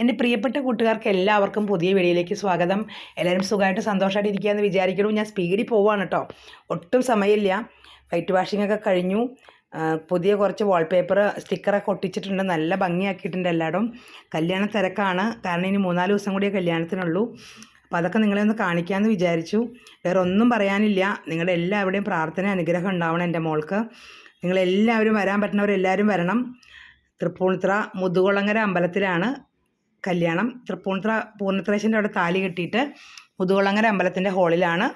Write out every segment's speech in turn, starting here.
എന്റെ പ്രിയപ്പെട്ട കൂട്ടുകാർക്ക് എല്ലാവർക്കും പുതിയ വീഡിയോയിലേക്ക് സ്വാഗതം. എല്ലാവരും സുഖമായിട്ട് സന്തോഷമായിട്ട് ഇരിക്കുകയെന്ന് വിചാരിക്കണു. ഞാൻ സ്പീഡിൽ പോവാണ് കേട്ടോ ഒട്ടും സമയമില്ല. വൈറ്റ് വാഷിംഗ് ഒക്കെ കഴിഞ്ഞു. പുതിയ കുറച്ച് വാൾപേപ്പർ സ്റ്റിക്കറൊക്കെ ഒട്ടിച്ചിട്ടുണ്ട്. നല്ല ഭംഗിയാക്കിയിട്ടുണ്ട് എല്ലായിടും കല്യാണ തിരക്കാണ്. കാരണം ഇനി മൂന്നാൽ ദിവസം കൂടിയേ കല്യാണത്തിനുള്ളൂ. അപ്പോൾ അതൊക്കെ നിങ്ങളെ ഒന്ന് കാണിക്കാമെന്ന് വിചാരിച്ചു. വേറെ ഒന്നും പറയാനില്ല. നിങ്ങളുടെ എല്ലാവരുടെയും പ്രാർത്ഥന അനുഗ്രഹം ഉണ്ടാവണം എന്റെ മോൾക്ക്. നിങ്ങളെല്ലാവരും വരാൻ പറ്റുന്നവരെല്ലാവരും വരണം. തൃപ്പൂണിത്തുറ മുതുകുളങ്ങര അമ്പലത്തിലാണ്. കല്യാണം തൃപ്പൂണിത്ര പൂർണത്രേശന്റെ അവിടെ താലി കെട്ടിയിട്ട് മുതുകുളങ്ങര അമ്പലത്തിന്റെ ഹോളിലാണ്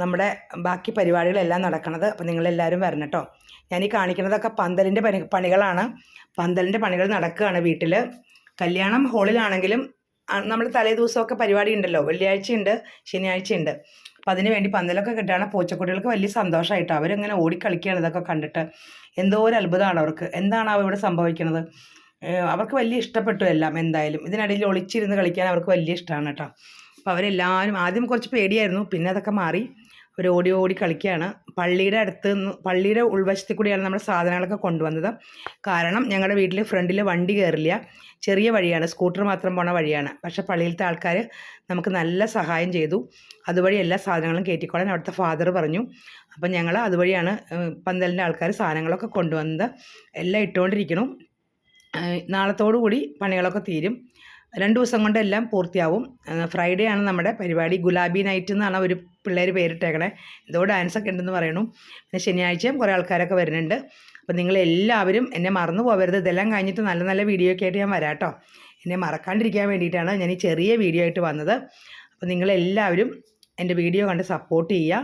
നമ്മുടെ ബാക്കി പരിപാടികളെല്ലാം നടക്കുന്നത് അപ്പോൾ നിങ്ങളെല്ലാവരും വരണം കേട്ടോ. ഞാൻ ഈ കാണിക്കുന്നതൊക്കെ പന്തലിന്റെ പണി പണികളാണ്. പന്തലിന്റെ പണികൾ നടക്കുകയാണ് വീട്ടിൽ. കല്യാണം ഹോളിലാണെങ്കിലും നമ്മൾ തലേ ദിവസമൊക്കെ പരിപാടി ഉണ്ടല്ലോ. വെള്ളിയാഴ്ചയുണ്ട് ശനിയാഴ്ചയുണ്ട് അപ്പോൾ അതിന് വേണ്ടി പന്തലൊക്കെ കിട്ടുകയാണ്. പൂച്ചക്കുട്ടികൾക്ക് വലിയ സന്തോഷമായിട്ടോ? അവരിങ്ങനെ ഓടിക്കളിക്കുകയാണ് ഇതൊക്കെ കണ്ടിട്ട്. എന്തോ ഒരു അത്ഭുതമാണ് അവർക്ക്. എന്താണ് ഇവിടെ സംഭവിക്കുന്നത്? അവർക്ക് വലിയ ഇഷ്ടപ്പെട്ടു എല്ലാം എന്തായാലും. ഇതിനിടയിൽ ഒളിച്ചിരുന്ന് കളിക്കാൻ അവർക്ക് വലിയ ഇഷ്ടമാണ് കേട്ടോ. അപ്പോൾ അവരെല്ലാവരും ആദ്യം കുറച്ച് പേടിയായിരുന്നു പിന്നെ അതൊക്കെ മാറി. അവർ ഓടി ഓടി കളിക്കുകയാണ്. പള്ളിയുടെ അടുത്ത് നിന്ന് പള്ളിയുടെ ഉൾവശത്തിൽ കൂടിയാണ് നമ്മുടെ സാധനങ്ങളൊക്കെ കൊണ്ടുവന്നത്. കാരണം ഞങ്ങളുടെ വീട്ടിൽ ഫ്രണ്ടിൽ വണ്ടി കയറില്ല. ചെറിയ വഴിയാണ് സ്കൂട്ടർ മാത്രം പോണ വഴിയാണ്. പക്ഷേ പള്ളിയിലത്തെ ആൾക്കാർ നമുക്ക് നല്ല സഹായം ചെയ്തു. അതുവഴി എല്ലാ സാധനങ്ങളും കയറ്റിക്കോളാൻ അവിടുത്തെ ഫാദർ പറഞ്ഞു. അപ്പം ഞങ്ങൾ അതുവഴിയാണ് പന്തലിന്റെ ആൾക്കാർ സാധനങ്ങളൊക്കെ കൊണ്ടുവന്നത്. എല്ലാം ഇട്ടുകൊണ്ടിരിക്കണം ഏഹ്, നാളത്തോടു കൂടി പണികളൊക്കെ തീരും. രണ്ട് ദിവസം കൊണ്ട് എല്ലാം പൂർത്തിയാവും. ഫ്രൈഡേ ആണ് നമ്മുടെ പരിപാടി. ഗുലാബി നൈറ്റ് എന്നാണ് ഒരു പിള്ളേർ പേരിട്ടേക്കണേ. എന്തോ ഡാൻസൊക്കെ ഉണ്ടെന്ന് പറയണു. പിന്നെ ശനിയാഴ്ചയും കുറേ ആൾക്കാരൊക്കെ വരുന്നുണ്ട്. അപ്പോൾ നിങ്ങളെല്ലാവരും എന്നെ മറന്നു പോകരുത് ഇതെല്ലാം കഴിഞ്ഞിട്ട് നല്ല നല്ല വീഡിയോ ഒക്കെ ആയിട്ട് ഞാൻ വരാട്ടോ. എന്നെ മറക്കാണ്ടിരിക്കാൻ വേണ്ടിയിട്ടാണ് ഞാൻ ഈ ചെറിയ വീഡിയോ ആയിട്ട് വന്നത്. അപ്പോൾ നിങ്ങളെല്ലാവരും എന്റെ വീഡിയോ കണ്ട് സപ്പോർട്ട് ചെയ്യുക.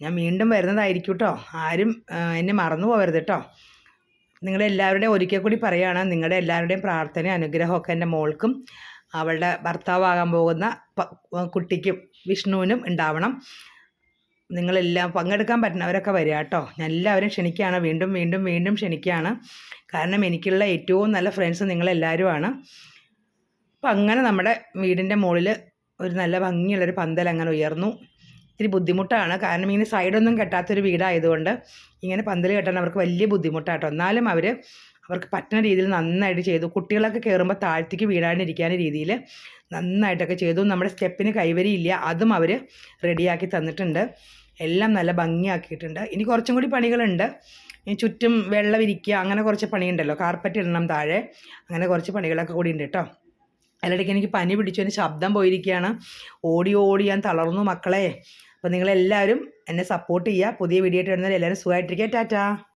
ഞാൻ വീണ്ടും വരുന്നതായിരിക്കും കേട്ടോ ആരും എന്നെ മറന്നു പോകരുത് കേട്ടോ നിങ്ങളുടെ എല്ലാവരുടെയും ഒരിക്കൽ കൂടി പറയുകയാണ് നിങ്ങളുടെ എല്ലാവരുടെയും പ്രാർത്ഥന അനുഗ്രഹമൊക്കെ എന്റെ മോൾക്കും അവളുടെ ഭർത്താവാകാൻ പോകുന്ന കുട്ടിക്കും വിഷ്ണുവിനും ഉണ്ടാവണം. നിങ്ങളെല്ലാം പങ്കെടുക്കാൻ പറ്റുന്നവരൊക്കെ വരിക കേട്ടോ. ഞാൻ എല്ലാവരും ക്ഷണിക്കുകയാണ്. വീണ്ടും വീണ്ടും വീണ്ടും ക്ഷണിക്കുകയാണ്. കാരണം എനിക്കുള്ള ഏറ്റവും നല്ല ഫ്രണ്ട്സ് നിങ്ങളെല്ലാവരുമാണ്. അപ്പം അങ്ങനെ നമ്മുടെ വീടിന്റെ മുകളിൽ ഒരു നല്ല ഭംഗിയുള്ളൊരു പന്തൽ അങ്ങനെ ഉയർന്നു. ഇത്തിരി ബുദ്ധിമുട്ടാണ്. കാരണം ഇങ്ങനെ സൈഡൊന്നും കെട്ടാത്തൊരു വീടായതുകൊണ്ട് ഇങ്ങനെ പന്തൽ കെട്ടാൻ അവർക്ക് വലിയ ബുദ്ധിമുട്ടാട്ടോ. എന്നാലും അവർ അവർക്ക് പറ്റുന്ന രീതിയിൽ നന്നായിട്ട് ചെയ്തു. കുട്ടികളൊക്കെ കയറുമ്പോൾ താഴ്ത്തിക്ക് വീഴാണ്ടിരിക്കാൻ രീതിയിൽ നന്നായിട്ടൊക്കെ ചെയ്തു. നമ്മുടെ സ്റ്റെപ്പിന് കൈവരിയില്ല അതും അവർ റെഡിയാക്കി തന്നിട്ടുണ്ട്. എല്ലാം നല്ല ഭംഗിയാക്കിയിട്ടുണ്ട്. ഇനി കുറച്ചും കൂടി പണികളുണ്ട്. ചുറ്റും വെള്ളം ഇരിക്കുക അങ്ങനെ കുറച്ച് പണിയുണ്ടല്ലോ. കാർപ്പറ്റ് ഇടണം താഴെ. അങ്ങനെ കുറച്ച് പണികളൊക്കെ കൂടി ഉണ്ട് കേട്ടോ. അല്ലടയ്ക്ക് എനിക്ക് പനി പിടിച്ചു. എന്റെ ശബ്ദം പോയിരിക്കുകയാണ്. ഓടി ഓടി ഞാൻ തളർന്നു മക്കളെ. അപ്പോൾ നിങ്ങളെല്ലാവരും എന്നെ സപ്പോർട്ട് ചെയ്യുക. പുതിയ വീഡിയോ ആയിട്ട് വരുന്നവർ എല്ലാവരും സുഖമായിട്ടിരിക്കുക. ടാറ്റാ.